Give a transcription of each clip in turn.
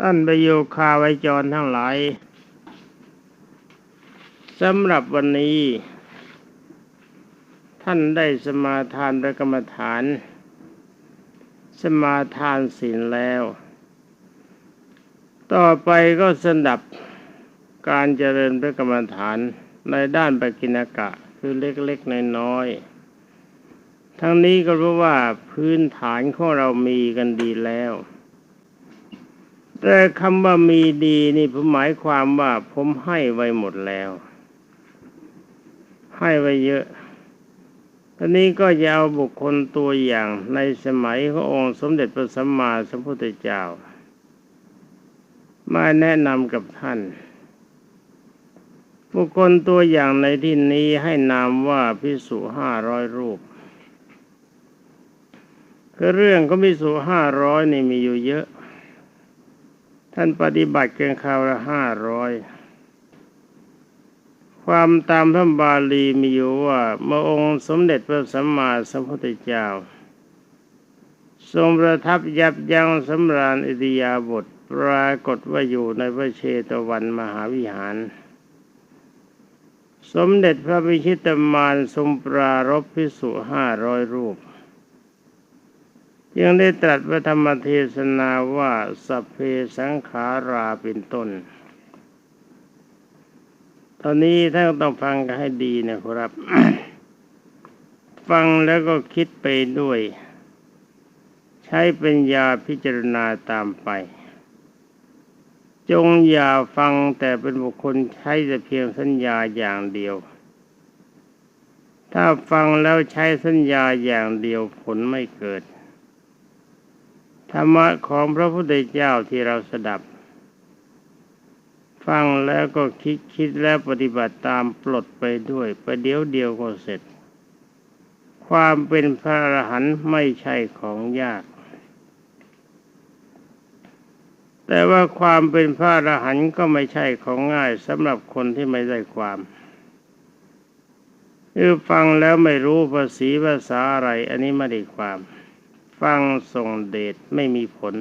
ท่านประโยคาไวยจรทั้งหลายสำหรับวันนี้ ท่านได้สมาทานพระกรรมฐาน สมาทานศีลแล้ว ต่อไปก็สนับการเจริญพระกรรมฐานในด้านปกิณกะคือเล็กๆน้อยๆทั้งนี้ก็เพราะว่าพื้นฐานของเรามีกันดีแล้ว แต่คำว่ามีดีนี่ผมหมายความว่า ผมให้ไว้หมดแล้ว ให้ไว้เยอะตอนนี้ก็จะเอาบุคคลตัวอย่างในสมัยขององค์สมเด็จพระสัมมาสัมพุทธเจ้า มาแนะนำกับท่าน บุคคลตัวอย่างในที่นี้ให้นามว่าพิสุห้าร้อยรูปคือเรื่องก็พิสุห้าร้อยนี่มีอยู่เยอะ ท่านปฏิบัติเกินคราวละห้าร้อยความตามพระบาลีมีอยู่ว่าเมื่อองค์สมเด็จพระสัมมาสัมพุทธเจ้า ทรงประทับยับยั้งสำราญอิริยาบถปรากฏว่าอยู่ในพระเชตวันมหาวิหาร สมเด็จพระพิชิตมารทรงปรารบพิสุห้าร้อยรูป ยังได้ตรัสพระธรรมเทศนาว่าสัพเพสังขาราเป็นต้น ตอนนี้ท่านต้องฟังกันให้ดีนะครับ ฟังแล้วก็คิดไปด้วย ใช้ปัญญาพิจารณาตามไป จงอย่าฟังแต่เป็นบุคคลใช้แต่เพียงสัญญาอย่างเดียว ถ้าฟังแล้วใช้สัญญาอย่างเดียวผลไม่เกิด รรมะของพระพุทธเจ้าที่เราสดับ ฟังแล้วก็คิดคิดแล้วปฏิบัติตามปลดไปด้วยประเดี๋ยวเดียวก็เสร็จ ความเป็นพระอรหันต์ไม่ใช่ของยาก แต่ว่าความเป็นพระอรหันต์ก็ไม่ใช่ของง่ายสำหรับคนที่ไม่ได้ความคือฟังแล้วไม่รู้ภาษีภาษาอะไร อันนี้ไม่ได้ความ ฟังส่งเดชไม่มีผล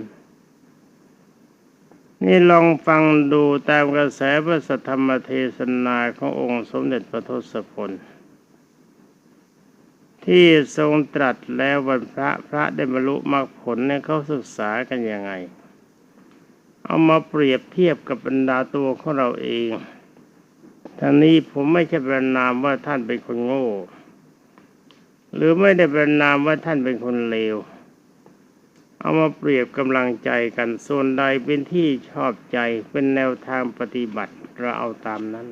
นี่ลองฟังดูตามกระแสพระสัทธรรมเทศนาขององค์สมเด็จพระทศพลที่ทรงตรัสแล้ววันพระพระได้บรรลุมรรคผลเนี่ยเขาศึกษากันยังไง เอามาเปรียบเทียบกับบรรดาตัวของเราเองทางนี้ผมไม่ใช่ประนามว่าท่านเป็นคนโง่ หรือไม่ได้ประนามว่าท่านเป็นคนเลว เอามาเปรียบกำลังใจกันส่วนใดเป็นที่ชอบใจเป็นแนวทางปฏิบัติเราเอาตามนั้น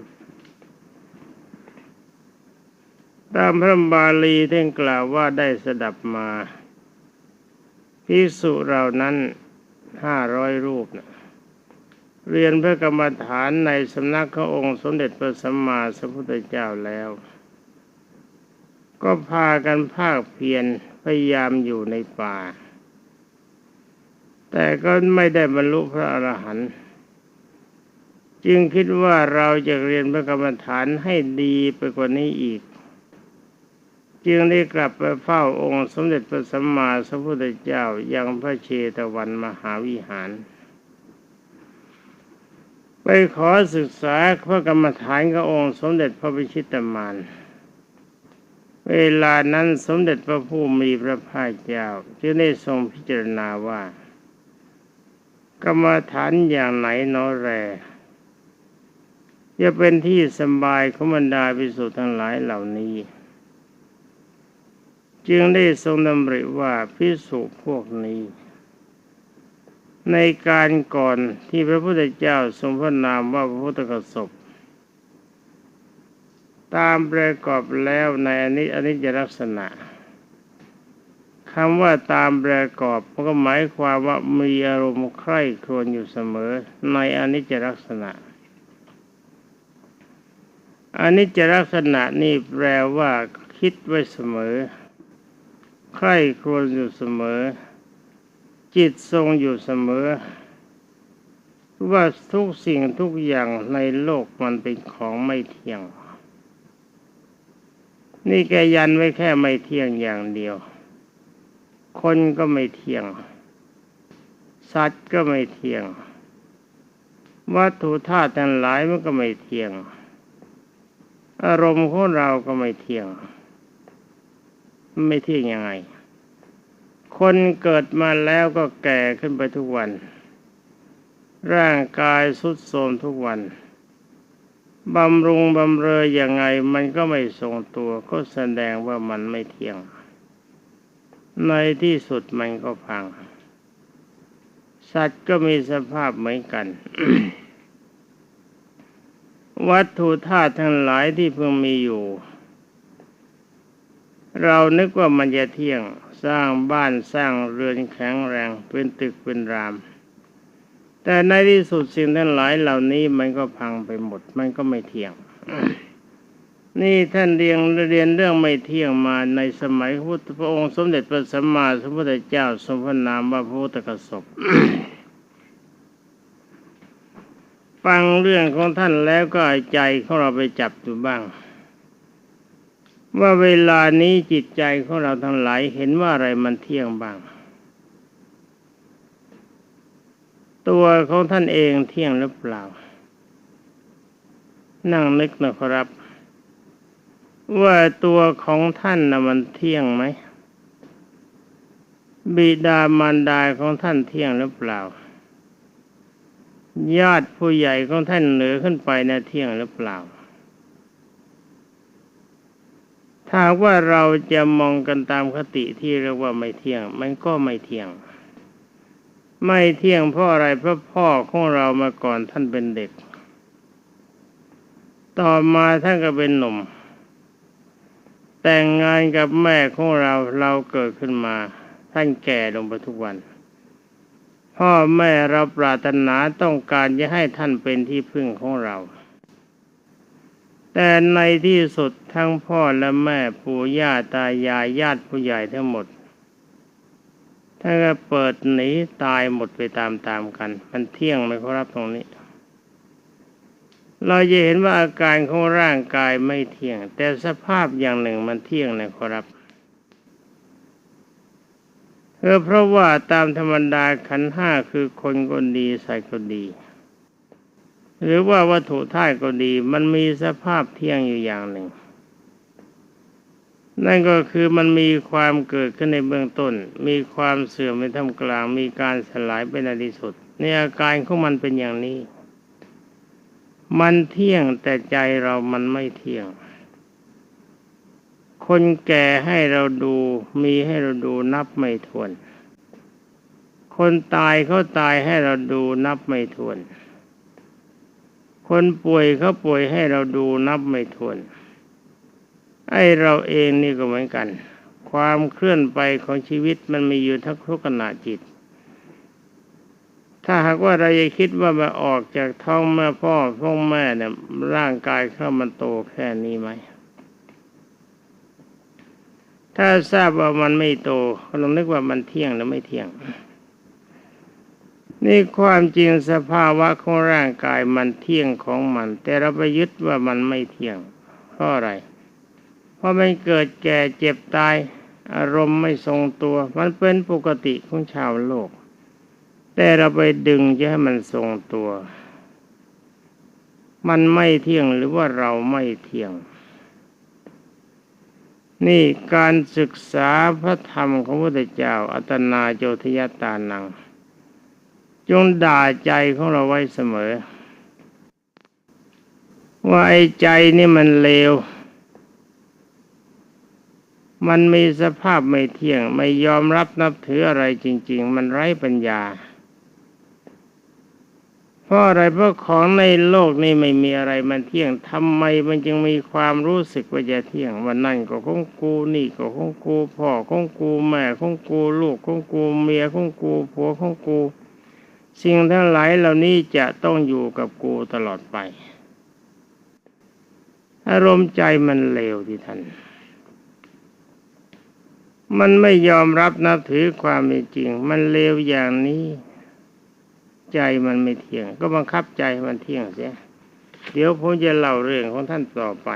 ตามพระบาลีท่านกล่าวว่าได้สดับมาพิสุเรานั้นห้าร้อยรูปนะเรียนพระกรรมฐานในสำนักขององค์สมเด็จพระสัมมาสัมพุทธเจ้าแล้ว ก็พากันภาคเพียรพยายามอยู่ในป่า แต่ก็ไม่ได้บรรลุพระอรหันต์จึงคิดว่าเราจะเรียนพระกรรมฐานให้ดีไปกว่านี้อีก จึงได้กลับไปเฝ้าองค์สมเด็จพระสัมมาสัมพุทธเจ้ายังพระเชตวันมหาวิหาร ไปขอศึกษาพระกรรมฐานขององค์สมเด็จพระพิชิตมารเวลานั้นสมเด็จพระผู้มีพระภาคเจ้า จึงได้ทรงพิจารณาว่า กรรมฐานอย่างไหนนอแรจะเป็นที่สบายของบรรดาภิกษุทั้งหลายเหล่านี้ จึงได้ทรงดำริว่าภิกษุพวกนี้ ในการก่อนที่พระพุทธเจ้าทรงพระนามว่าพระพุทธกสบตามประกอบแล้วในอนิอนิจจลักษณะ คำว่าตามประกอบมันก็หมายความว่ามีอารมณ์ใคร่ครวญอยู่เสมอ ในอนิจจลักษณะอนิจจลักษณะนี่แปลว่า คิดไว้เสมอ ใคร่ครวญอยู่เสมอ จิตทรงอยู่เสมอ ว่าทุกสิ่งทุกอย่างในโลกมันเป็นของไม่เที่ยง นี่แกยันไว้แค่ไม่เที่ยงอย่างเดียว คนก็ไม่เที่ยง สัตว์ก็ไม่เที่ยง วัตถุธาตุทั้งหลายมันก็ไม่เที่ยง อารมณ์ของเราก็ไม่เที่ยง ไม่เที่ยงยังไง คนเกิดมาแล้วก็แก่ขึ้นไปทุกวัน ร่างกายสุดโทรมทุกวันบำรุงบำเรออย่างไงมันก็ไม่ทรงตัวก็แสดงว่ามันไม่เที่ยง ในที่สุดมันก็พัง สัตว์ก็มีสภาพเหมือนกัน วัตถุธาตุทั้งหลายที่เพิ่งมีอยู่ เรานึกว่ามันจะเที่ยงสร้างบ้านสร้างเรือนแข็งแรงเป็นตึกเป็นราม แต่ในที่สุดสิ่งทั้งหลายเหล่านี้มันก็พังไปหมด มันก็ไม่เที่ยง นี่ท่านเรียนเรียนเรื่องไม่เที่ยงมาในสมัยพุทธพระองค์สมเด็จพระสัมมาสัมพุทธเจ้าทรงพระนามว่าพระพุทธกสบฟังเรื่องของท่านแล้วก็ใจของเราไปจับดูบ้าง ว่าเวลานี้จิตใจของเราทั้งหลายเห็นว่าอะไรมันเที่ยงบ้าง ตัวของท่านเองเที่ยงหรือเปล่า นั่งนึกนะครับ ว่าตัวของท่านนะมันเที่ยงไหม บิดามารดาของท่านเที่ยงหรือเปล่า ญาติผู้ใหญ่ของท่านเหนือขึ้นไปนะเที่ยงหรือเปล่า ถ้าว่าเราจะมองกันตามคติที่เรียกว่าไม่เที่ยง มันก็ไม่เที่ยง ไม่เที่ยงเพราะอะไรเพราะพ่อของเรามาก่อนท่านเป็นเด็ก ต่อมาท่านก็เป็นหนุ่ม แต่งงานกับแม่ของเราเราเกิดขึ้นมา ท่านแก่ลงไปทุกวัน พ่อแม่เราปรารถนาต้องการจะให้ท่านเป็นที่พึ่งของเรา แต่ในที่สุดทั้งพ่อและแม่ปู่ย่าตายายญาติผู้ใหญ่ทั้งหมดท่านก็เปิดหนีตายหมดไปตามๆกัน มันเที่ยงไหมครับตรงนี้ เราจะเห็นว่าอาการของร่างกายไม่เที่ยง แต่สภาพอย่างหนึ่งมันเที่ยงนะครับเออเพราะว่าตามธรรมดาขันห้าคือคนก็ดีใส่ก็ดี หรือว่าวัตถุธาตุก็ดี มันมีสภาพเที่ยงอยู่อย่างหนึ่ง นั่นก็คือมันมีความเกิดขึ้นในเบื้องต้น มีความเสื่อมในท่ามกลาง มีการสลายไปในที่สุดในอาการของมันเป็นอย่างนี้ มันเที่ยงแต่ใจเรามันไม่เที่ยง คนแก่ให้เราดูมีให้เราดูนับไม่ถ้วน คนตายเขาตายให้เราดูนับไม่ถ้วน คนป่วยเขาป่วยให้เราดูนับไม่ถ้วนไอเราเองนี่ก็เหมือนกัน ความเคลื่อนไปของชีวิตมันมีอยู่ทั้งทุกขณะจิต ถ้าหากว่าเราจะคิดว่ามาออกจากท้องแม่พ่อท้องแม่เนี่ยร่างกายเขามันโตแค่นี้ไหม ถ้าทราบว่ามันไม่โตก็ลองนึกว่ามันเที่ยงหรือไม่เที่ยง นี่ความจริงสภาวะของร่างกายมันเที่ยงของมัน แต่เราไปยึดว่ามันไม่เที่ยงเพราะอะไร เพราะมันเกิดแก่เจ็บตายอารมณ์ไม่ทรงตัว มันเป็นปกติของชาวโลก แต่เราไปดึงจะให้มันทรงตัว มันไม่เที่ยงหรือว่าเราไม่เที่ยง นี่การศึกษาพระธรรมของพระพุทธเจ้า อัตนาโจทยตานัง จงด่าใจของเราไว้เสมอ ว่าไอ้ใจนี่มันเลวมันมีสภาพไม่เที่ยง ไม่ยอมรับนับถืออะไรจริง ๆ มันไร้ปัญญา เพราะอะไรเพราะของในโลกนี้ไม่มีอะไรมันเที่ยงทำไมมันจึงมีความรู้สึกว่าจะเที่ยงวันนั่นก็ของกูนี่ก็ของกูพ่อของกูแม่ของกูลูกของกูเมียของกูผัวของกู สิ่งทั้งหลายเหล่านี้จะต้องอยู่กับกูตลอดไป อารมณ์ใจมันเลวที่ท่านมันไม่ยอมรับนับถือความเป็นจริง มันเลวอย่างนี้ ใจมันไม่เที่ยง ก็บังคับใจมันเที่ยงเสียเดี๋ยวผมจะเล่าเรื่องของท่านต่อไป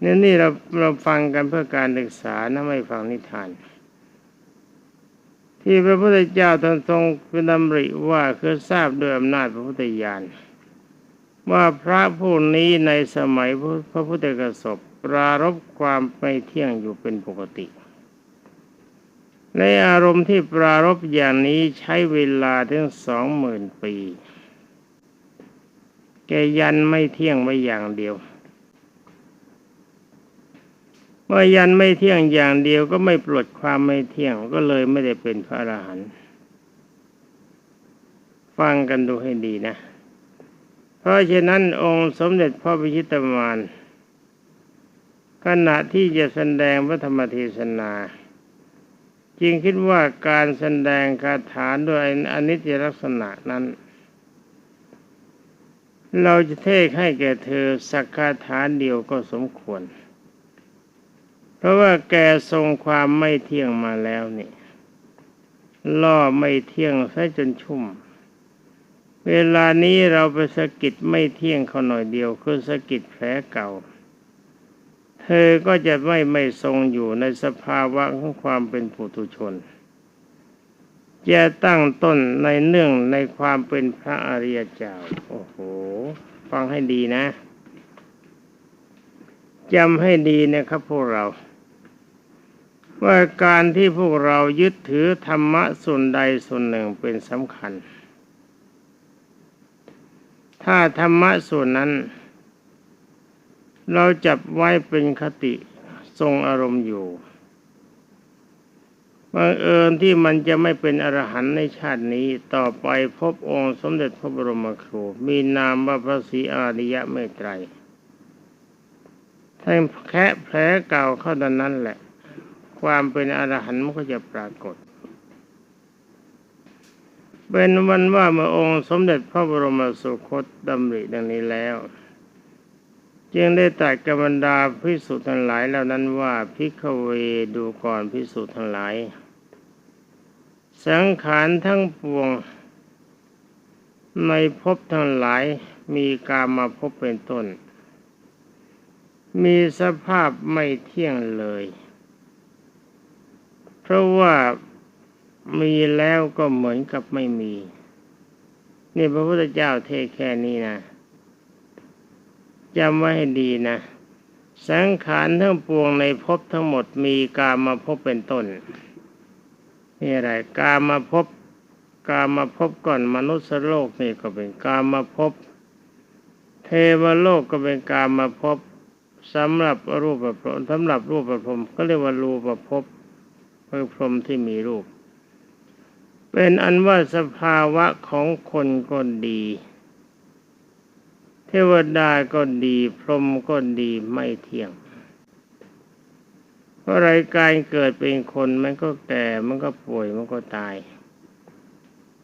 เนี่ยนี่เราเราฟังกันเพื่อการศึกษานะไม่ฟังนิทาน ที่พระพุทธเจ้าท่านทรงเป็นดำริว่าคือทราบโดยอำนาจพระพุทธญาณว่าพระผู้นี้ในสมัยพระพุทธกสบปรารบความไม่เที่ยงอยู่เป็นปกติ ในอารมณ์ที่ปรารบอย่างนี้ใช้เวลาถึงสองหมื่นปี แกยันไม่เที่ยงไว้อย่างเดียว เมื่อยันไม่เที่ยงอย่างเดียวก็ไม่ปลดความไม่เที่ยงก็เลยไม่ได้เป็นพระอรหันต์ฟังกันดูให้ดีนะ เพราะฉะนั้นองค์สมเด็จพระพิชิตมารขณะที่จะแสดงพระธรรมเทศนา จึงคิดว่าการแสดงคาถาด้วยอนิจจลักษณะนั้น เราจะเทศให้แก่เธอสักคาถาเดียวก็สมควร เพราะว่าแกทรงความไม่เที่ยงมาแล้วนี่ล่อไม่เที่ยงซะจนชุ่ม เวลานี้เราไปสะกิดไม่เที่ยงเขาหน่อยเดียวคือสะกิดแผลเก่า เธอก็จะไม่ไม่ทรงอยู่ในสภาวะของความเป็นปุถุชน จะตั้งต้นในเนื่องในความเป็นพระอริยเจ้า โอ้โห ฟังให้ดีนะจำให้ดีนะครับพวกเรา ว่าการที่พวกเรายึดถือธรรมะส่วนใดส่วนหนึ่งเป็นสำคัญ ถ้าธรรมะส่วนนั้น เราจับไว้เป็นคติทรงอารมณ์อยู่บังเอิญที่มันจะไม่เป็นอรหันต์ในชาตินี้ต่อไปพบองค์สมเด็จพระบรมครู มีนามว่าพระศรีอาริยะเมตไตรถ้าแค่แผลเก่าเข้าดันนั้นแหละ ความเป็นอรหันต์มันก็จะปรากฏ เป็นวันว่าเมื่อองค์สมเด็จพระบรมสุคตดำริดังนี้แล้ว จึงได้ตรัสกับบรรดาพิสุทั้งหลายเหล่านั้นว่าพิกเวดูก่อนพิสุทั้งหลาย สังขารทั้งปวง ในภพทั้งหลายมีกามาพบเป็นต้น มีสภาพไม่เที่ยงเลย เพราะว่ามีแล้วก็เหมือนกับไม่มี นี่พระพุทธเจ้าเทศแค่นี้นะ จำไว้ให้ดีนะ สังขารทั้งปวงในภพทั้งหมดมีกามาพบเป็นต้นนี่อะไรกามาพบกามาพบก่อนมนุษย์โลกนี่ก็เป็นกามาพบเทวโลกก็เป็นกามาพบสำหรับรูปประพรมสำหรับรูปประพรมก็เรียกว่ารูปประพบคือพรมที่มีรูป เป็นอันว่าสภาวะของคนก็ดี เทวดาก็ดีพรหมก็ดีไม่เที่ยง เพราะรายการเกิดเป็นคนมันก็แก่มันก็ป่วยมันก็ตาย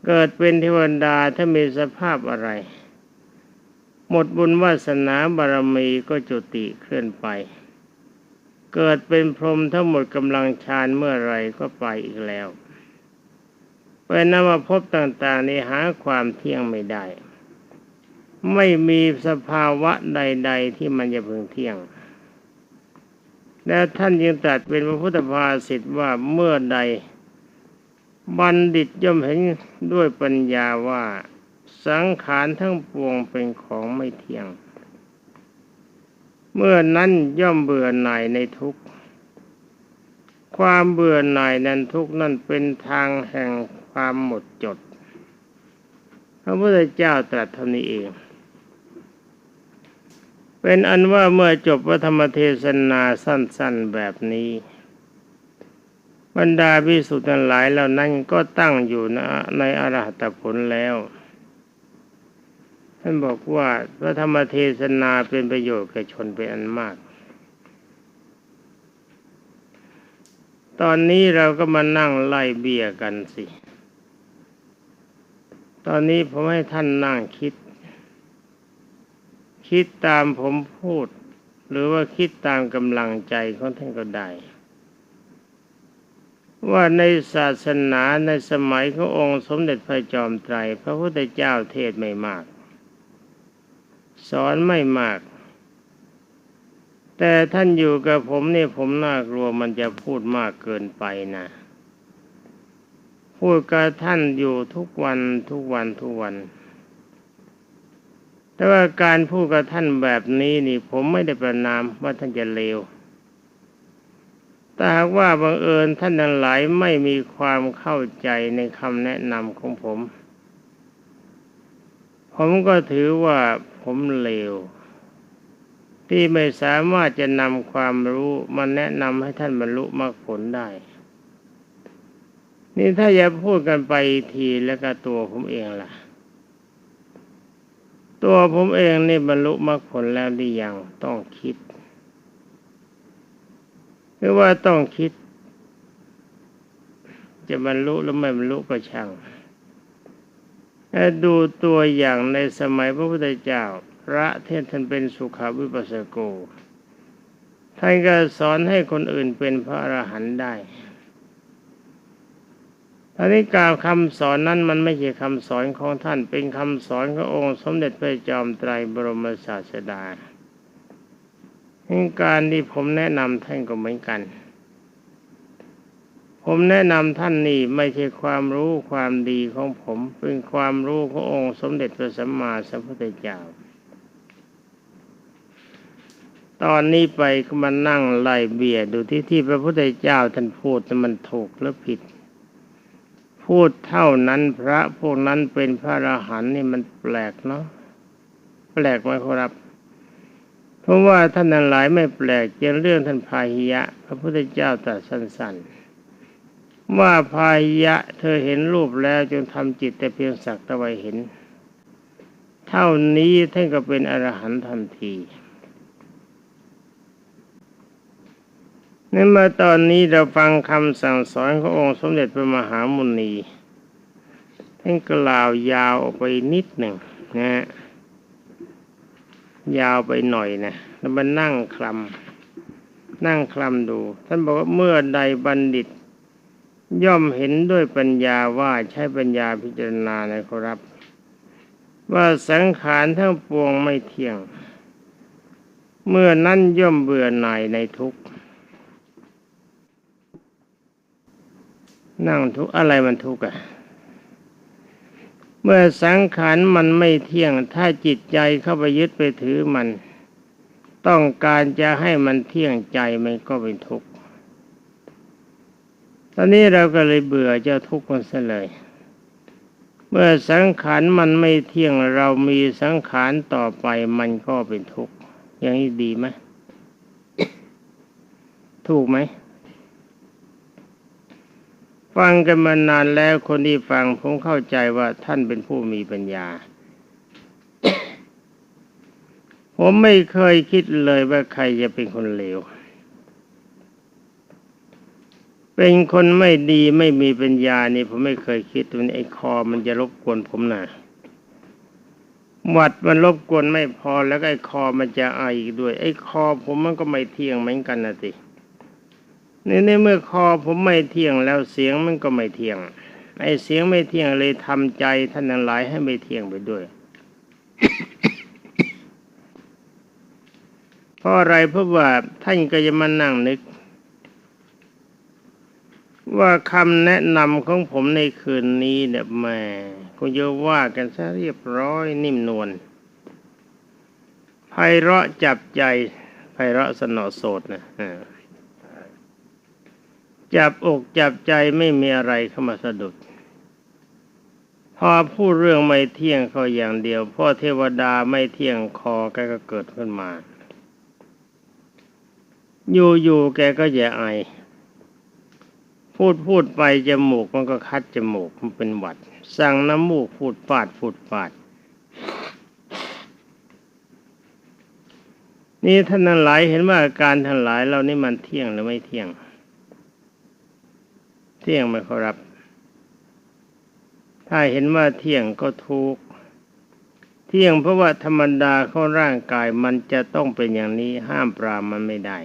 เกิดเป็นเทวดาถ้ามีสภาพอะไร หมดบุญวาสนาบารมีก็จุติเคลื่อนไป เกิดเป็นพรหมทั้งหมดกำลังฌานเมื่อไรก็ไปอีกแล้วเป็นนมาพต่างๆนี้หาความเที่ยงไม่ได้ ไม่มีสภาวะใด ๆ ที่มันจะพึงเที่ยง แล้วท่านยังตรัสเป็นพระพุทธภาษิตว่าเมื่อใด บัณฑิตย่อมเห็นด้วยปัญญาว่าสังขารทั้งปวงเป็นของไม่เที่ยง เมื่อนั้นย่อมเบื่อหน่ายในทุกข์ ความเบื่อหน่ายนั้นทุกข์นั่นเป็นทางแห่งความหมดจด พระพุทธเจ้าตรัสเท่านี้เอง เป็นอันว่าเมื่อจบพระธรรมเทศนาสั้นๆแบบนี้ บรรดาพิสุทธิ์ทั้งหลายเหล่านั้นก็ตั้งอยู่ในอรหัตผลแล้วท่านบอกว่าพระธรรมเทศนาเป็นประโยชน์แก่ชนเป็นอันมาก ตอนนี้เราก็มานั่งไล่เบี้ยกันสิ ตอนนี้ผมให้ท่านนั่งคิด คิดตามผมพูด หรือว่าคิดตามกำลังใจของท่านก็ได้ ว่าในศาสนาในสมัยขององค์สมเด็จพระจอมไตร พระพุทธเจ้าเทศไม่มาก สอนไม่มาก แต่ท่านอยู่กับผมนี่ผมน่ากลัวมันจะพูดมากเกินไปนะพพูดกับท่านอยู่ทุกวันทุกวันทุกวัน แต่ว่าการพูดกับท่านแบบนี้นี่ ผมไม่ได้ประนามว่าท่านจะเลวแต่หากว่าบังเอิญท่านทั้งหลายไม่มีความเข้าใจในคำแนะนำของผม ผมก็ถือว่าผมเลว ที่ไม่สามารถจะนำความรู้มาแนะนำให้ท่านบรรลุมรรคผลได้ นี่ถ้าอย่าพูดกันไปทีแล้วก็ตัวผมเองล่ะ ตัวผมเองนี่บรรลุมรรคผลแล้วหรือยังต้องคิดหรือว่าต้องคิด จะบรรลุหรือไม่บรรลุก็ช่างถ้าดูตัวอย่างในสมัยพระพุทธเจ้า พระเทศท่านเป็นสุขาวิปัสสโกท่านก็สอนให้คนอื่นเป็นพระอรหันต์ได้ อันนี้การคำสอนนั้นมันไม่ใช่คำสอนของท่านเป็นคำสอนขององค์สมเด็จพระจอมไตรบรมศาสดาการที่ผมแนะนำท่านก็เหมือนกัน ผมแนะนำท่านนี่ไม่ใช่ความรู้ความดีของผม เป็นความรู้ขององค์สมเด็จพระสัมมาสัมพุทธเจ้าตอนนี้ไปก็มานั่งไล่เบียดดูที่ที่พระพุทธเจ้าท่านพูดมันถูกหรือผิด พูดเท่านั้นพระพวกนั้นเป็นพระอรหันต์นี่มันแปลกเนาะแปลกไหมครับ เพราะว่าท่านนั้นหลายไม่แปลกเกี่ยวเรื่องท่านพาหิยะ พระพุทธเจ้าตรัสสั้นๆ ว่าพาหิยะเธอเห็นรูปแล้วจงทำจิตแต่เพียงสักตะไวเห็น เท่านี้ท่านก็เป็นอรหันต์ทันที นี่มาตอนนี้เราฟังคำสั่งสอนขององค์สมเด็จพระมหามุนีท่านกล่าวยาวออกไปนิดหนึ่งนะยาวไปหน่อยนะแล้วมานั่งคลำนั่งคลำดู ท่านบอกว่าเมื่อใดบัณฑิต ย่อมเห็นด้วยปัญญาว่าใช้ปัญญาพิจารณานะครับ ว่าสังขารทั้งปวงไม่เที่ยง เมื่อนั้นย่อมเบื่อหน่ายในทุกข์ นั่งทุกอะไรมันทุกข์อะเมื่อสังขารมันไม่เที่ยง ถ้าจิตใจเข้าไปยึดไปถือมัน ต้องการจะให้มันเที่ยงใจมันก็เป็นทุกข์ ตอนนี้เราก็เลยเบื่อเจ้าทุกข์มันซะเลย เมื่อสังขารมันไม่เที่ยงเรามีสังขารต่อไปมันก็เป็นทุกข์ อย่างนี้ดีไหมถูกไหม ฟังกันมานานแล้วคนที่ฟังผมเข้าใจว่าท่านเป็นผู้มีปัญญา ผมไม่เคยคิดเลยว่าใครจะเป็นคนเลว เป็นคนไม่ดีไม่มีปัญญานี่ผมไม่เคยคิดว่าไอ้คอมันจะรบกวนผมนะหวัดมันรบกวนไม่พอแล้วไอ้คอมันจะไออีกด้วย ไอ้คอผมมันก็ไม่เที่ยงเหมือนกันนะสิ ในในเมื่อคอผมไม่เที่ยงแล้วเสียงมันก็ไม่เที่ยงไอเสียงไม่เที่ยงเลยทำใจท่านทั้งหลายให้ไม่เที่ยงไปด้วยเพราะอะไรเพราะว่าท่านก็จะมานั่งนึก ว่าคำแนะนำของผมในคืนนี้เนี่ยแม่คงจะว่ากันซะเรียบร้อยนิ่มนวลไพเราะจับใจไพเราะสนอโสดนะ จับอกจับใจไม่มีอะไรเข้ามาสะดุด พอพูดเรื่องไม่เที่ยงเขาอย่างเดียวพ่อเทวดาไม่เที่ยงคอแกก็เกิดขึ้นมา อยู่ๆแกก็อย่าไอ พูดพูดไปจมูกมันก็คัดจมูกมันเป็นหวัด สั่งน้ำมูกพูดปาดพูดปาดนี่ท่านทั้งหลายเห็นว่าอาการทั้งหลายเรานี่มันเที่ยงหรือไม่เที่ยง ที่ยงไหมครับถ้าเห็นว่าเที่ยงก็ทุกเที่ยงเพราะว่าธรรมดาของร่างกายมันจะต้องเป็นอย่างนี้ห้ามปรามมันไม่ได้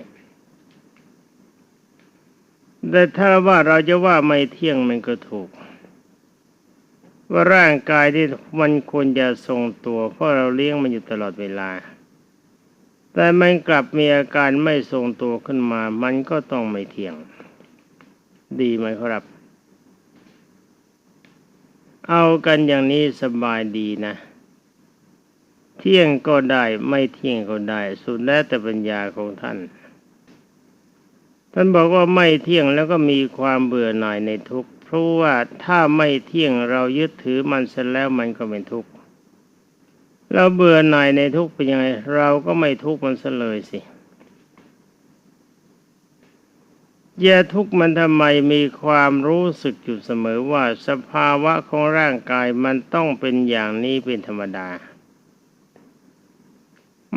แต่ถ้าว่าเราจะว่าไม่เที่ยงมันก็ถูก ว่าร่างกายที่มันควรจะทรงตัว เพราะเราเลี้ยงมันอยู่ตลอดเวลา แต่มันกลับมีอาการไม่ทรงตัวขึ้นมา มันก็ต้องไม่เที่ยง ดีไหมครับ เอากันอย่างนี้สบายดีนะ เที่ยงก็ได้ไม่เที่ยงก็ได้ สุดแล้วแต่ปัญญาของท่าน ท่านบอกว่าไม่เที่ยงแล้วก็มีความเบื่อหน่ายในทุกเพราะว่าถ้าไม่เที่ยงเรายึดถือมันเสร็จแล้วมันก็เป็นทุกข์เราเบื่อหน่ายในทุกข์เป็นยังไง เราก็ไม่ทุกข์มันเสเลยสิ แย่ทุกมันทำไมมีความรู้สึกอยู่เสมอว่าสภาวะของร่างกายมันต้องเป็นอย่างนี้เป็นธรรมดา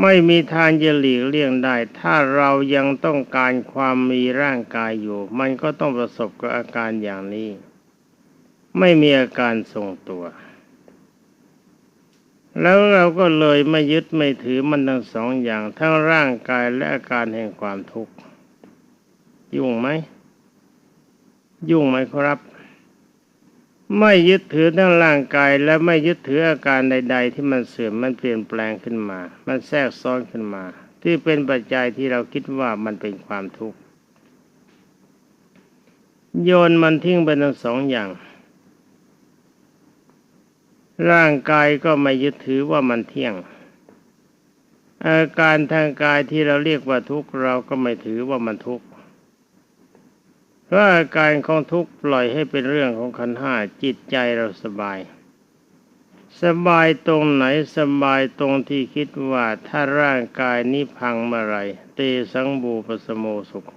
ไม่มีทางจะหลีกเลี่ยงได้ ถ้าเรายังต้องการความมีร่างกายอยู่ มันก็ต้องประสบกับอาการอย่างนี้ ไม่มีอาการทรงตัว แล้วเราก็เลยไม่ยึดไม่ถือมันทั้งสองอย่างทั้งร่างกายและอาการแห่งความทุกข์ ยุ่งไหม ยุ่งไหมครับ ไม่ยึดถือทั้งร่างกายและไม่ยึดถืออาการใด ๆ ที่มันเสื่อมมันเปลี่ยนแปลงขึ้นมา มันแทรกซ้อนขึ้นมา ที่เป็นปัจจัยที่เราคิดว่ามันเป็นความทุกข์โยนมันทิ้งไปทั้งสองอย่าง ร่างกายก็ไม่ยึดถือว่ามันเที่ยง อาการทางกายที่เราเรียกว่าทุกข์เราก็ไม่ถือว่ามันทุกข์ เพราะอาการของทุกข์ปล่อยให้เป็นเรื่องของขันห้าจิตใจเราสบาย สบายตรงไหนสบายตรงที่คิดว่าถ้าร่างกายนี้พังเมื่อไรเตสังบูปสโมสุขโข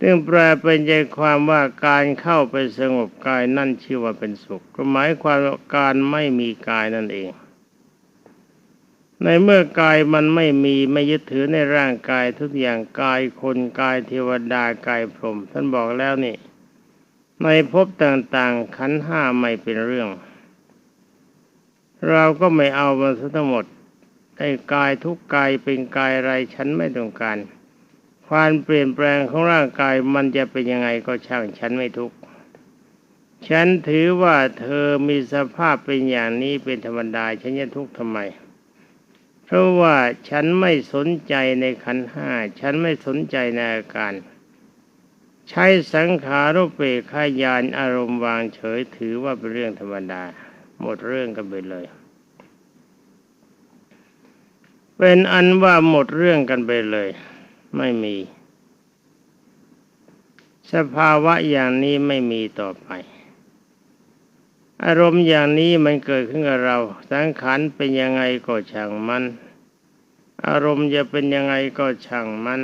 ซึ่งแปลเป็นใจความว่าการเข้าไปสงบกายนั่นชื่อว่าเป็นสุขก็หมายความว่าการไม่มีกายนั่นเอง ในเมื่อกายมันไม่มีไม่ยึดถือในร่างกายทุกอย่างกายคนกายเทวดากายพรหมท่านบอกแล้วนี่ ในภพต่างๆขันห้าไม่เป็นเรื่อง เราก็ไม่เอามันทั้งหมดไอ้กายทุกกายเป็นกายอะไรฉันไม่ต้องการ ความเปลี่ยนแปลงของร่างกายมันจะเป็นยังไงก็ช่างฉันไม่ทุกข์ฉันถือว่าเธอมีสภาพเป็นอย่างนี้เป็นธรรมดาฉันจะทุกข์ทำไม เพราะว่าฉันไม่สนใจในขันห้า ฉันไม่สนใจในอาการ ใช้สังขารุเปกขายานอารมณ์วางเฉยถือว่าเป็นเรื่องธรรมดา หมดเรื่องกันไปเลย เป็นอันว่าหมดเรื่องกันไปเลย ไม่มี สภาวะอย่างนี้ไม่มีต่อไป อารมณ์อย่างนี้มันเกิดขึ้นกับเรา สังขารเป็นยังไงก็ช่างมัน อารมณ์จะเป็นยังไงก็ช่างมัน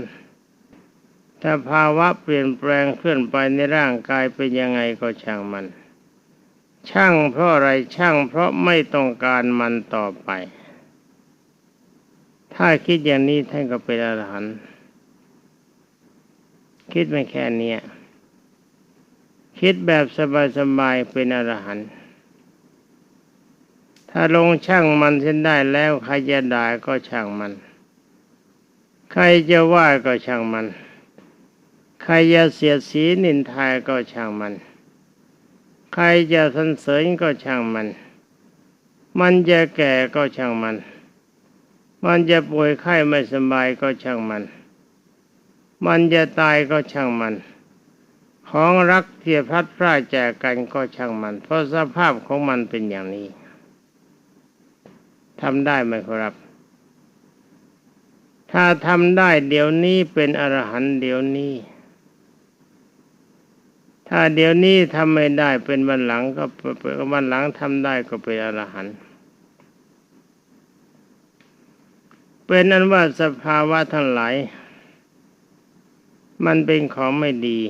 ถ้าภาวะเปลี่ยนแปลงเคลื่อนไปในร่างกายเป็นยังไงก็ช่างมัน ช่างเพราะอะไรช่างเพราะไม่ต้องการมันต่อไป ถ้าคิดอย่างนี้ท่านก็เป็นอรหันต์คิดไม่แค่นี้คิดแบบสบายๆเป็นอรหันต์ ถ้าลงช่างมันเส้นได้แล้วใครจะด่าก็ช่างมัน ใครจะว่าก็ช่างมัน ใครจะเสียดสีนินทาก็ช่างมัน ใครจะสรรเสริญก็ช่างมัน มันจะแก่ก็ช่างมัน มันจะป่วยไข้ไม่สบายก็ช่างมัน มันจะตายก็ช่างมันของรักเทียพัดพร่าแจกกันก็ช่างมัน เพราะสภาพของมันเป็นอย่างนี้ ทำได้ไหมครับ ถ้าทำได้เดี๋ยวนี้เป็นอรหันต์เดี๋ยวนี้ ถ้าเดี๋ยวนี้ทำไม่ได้เป็นวันหลังก็วันหลังทำได้ก็เป็นอรหันต์เป็นนั้นว่าสภาวะทั้งหลาย มันเป็นของไม่ดี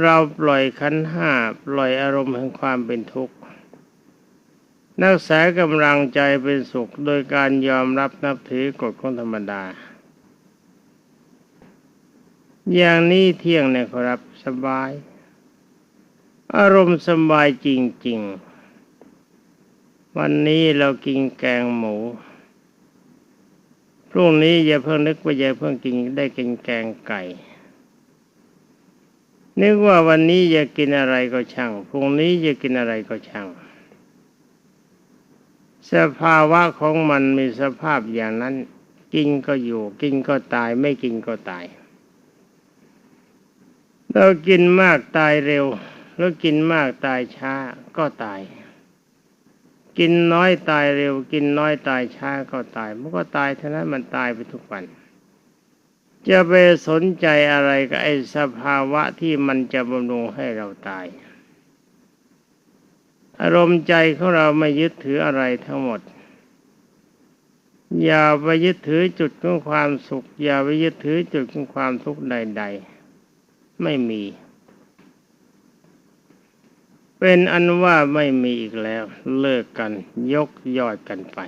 เราปล่อยขันห้าปล่อยอารมณ์แห่งความเป็นทุกข์ นักษากำลังใจเป็นสุขโดยการยอมรับนับถือกฎของธรรมดา อย่างนี้เที่ยงเนี่ยครับสบาย อารมณ์สบายจริง ๆ วันนี้เรากินแกงหมู พรุ่งนี้อย่าเพิ่งนึกว่าอย่าเพิ่งกินได้กินแกงไก่นึกว่าวันนี้จะกินอะไรก็ช่าง พรุ่งนี้จะกินอะไรก็ช่าง สภาวะของมันมีสภาพอย่างนั้น กินก็อยู่ กินก็ตาย ไม่กินก็ตาย เรากินมากตายเร็ว แล้วกินมากตายช้าก็ตาย กินน้อยตายเร็ว กินน้อยตายช้าก็ตาย มันก็ตายเท่านั้นมันตายไปทุกวันจะไปสนใจอะไรกับไอ้สภาวะที่มันจะบำรุงให้เราตาย อารมณ์ใจของเราไม่ยึดถืออะไรทั้งหมด อย่าไปยึดถือจุดของความสุข อย่าไปยึดถือจุดของความทุกข์ใด ๆ ไม่มี เป็นอันว่าไม่มีอีกแล้ว เลิกกันยกยอดกันไป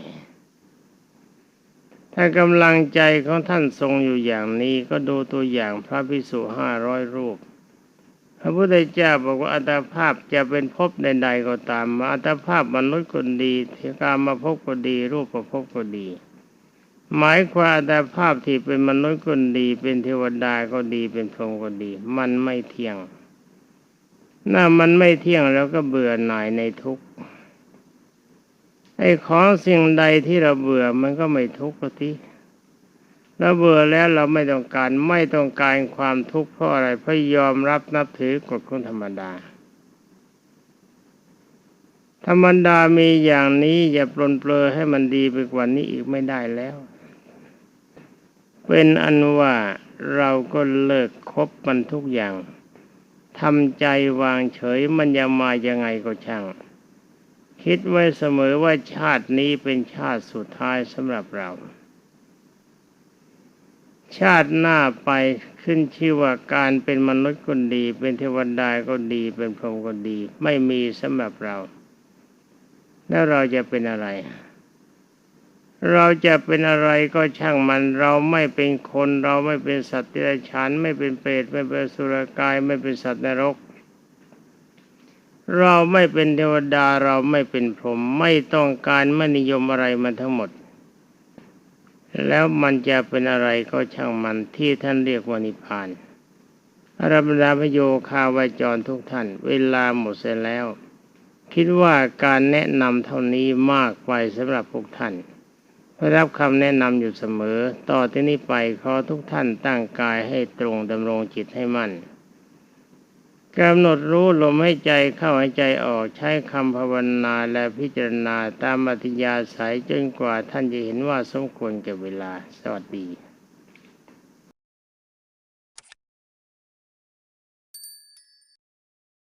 ถ้ากำลังใจของท่านทรงอยู่อย่างนี้ก็ดูตัวอย่างพระพิสุห้าร้อยรูป พระพุทธเจ้าบอกว่าอัตภาพจะเป็นภพใดๆก็ตามมาอัตภาพมนุษย์ก็ดีเทกามาภพก็ดี รูปประภพก็ดี หมายความอัตภาพที่เป็นมนุษย์ก็ดี เป็นเทวดาก็ดีเป็นพรหมก็ดี มันไม่เที่ยงน่ามันไม่เที่ยงแล้วก็เบื่อหน่ายในทุกข์ไอ้ของสิ่งใดที่เราเบื่อมันก็ไม่ทุกข์ที เราเบื่อแล้วเราไม่ต้องการไม่ต้องการความทุกข์เพราะอะไรเพราะยอมรับนับถือกฎของธรรมดา ธรรมดามีอย่างนี้อย่าปลนเปลือให้มันดีไปกว่านี้อีกไม่ได้แล้ว เป็นอันว่าเราก็เลิกคบมันทุกอย่างทำใจวางเฉยมันจะมายังไงก็ช่าง คิดไว้เสมอว่าชาตินี้เป็นชาติสุดท้ายสำหรับเรา ชาติหน้าไปขึ้นชื่อว่าการเป็นมนุษย์ก็ดี เป็นเทวดาก็ดี เป็นพรหมก็ดี ไม่มีสำหรับเรา แล้วเราจะเป็นอะไร เราจะเป็นอะไรก็ช่างมัน เราไม่เป็นคน เราไม่เป็นสัตว์ที่ไรฉันไม่เป็นเปรตไม่เป็นสุรกายไม่เป็นสัตว์นรก เราไม่เป็นเทวดาเราไม่เป็นพรหมไม่ต้องการไมนิยมอะไรมันทั้งหมด แล้วมันจะเป็นอะไรก็ช่างมันที่ท่านเรียกว่านิพพานอรบรรดาพโยคาวาจรทุกท่าน เวลาหมดเสร็จแล้ว คิดว่าการแนะนำเท่านี้มากไปสำหรับพวกท่านได้รับคำแนะนำอยู่เสมอ ต่อที่นี้ไปขอทุกท่านตั้งกายให้ตรงดำรงจิตให้มั่น กำหนดรู้ลมให้ใจเข้าหายใจออกใช้คำภาวนาและพิจารณาตามอัธยาศัยจนกว่าท่านจะเห็นว่าสมควรแก่เวลา สวัสดี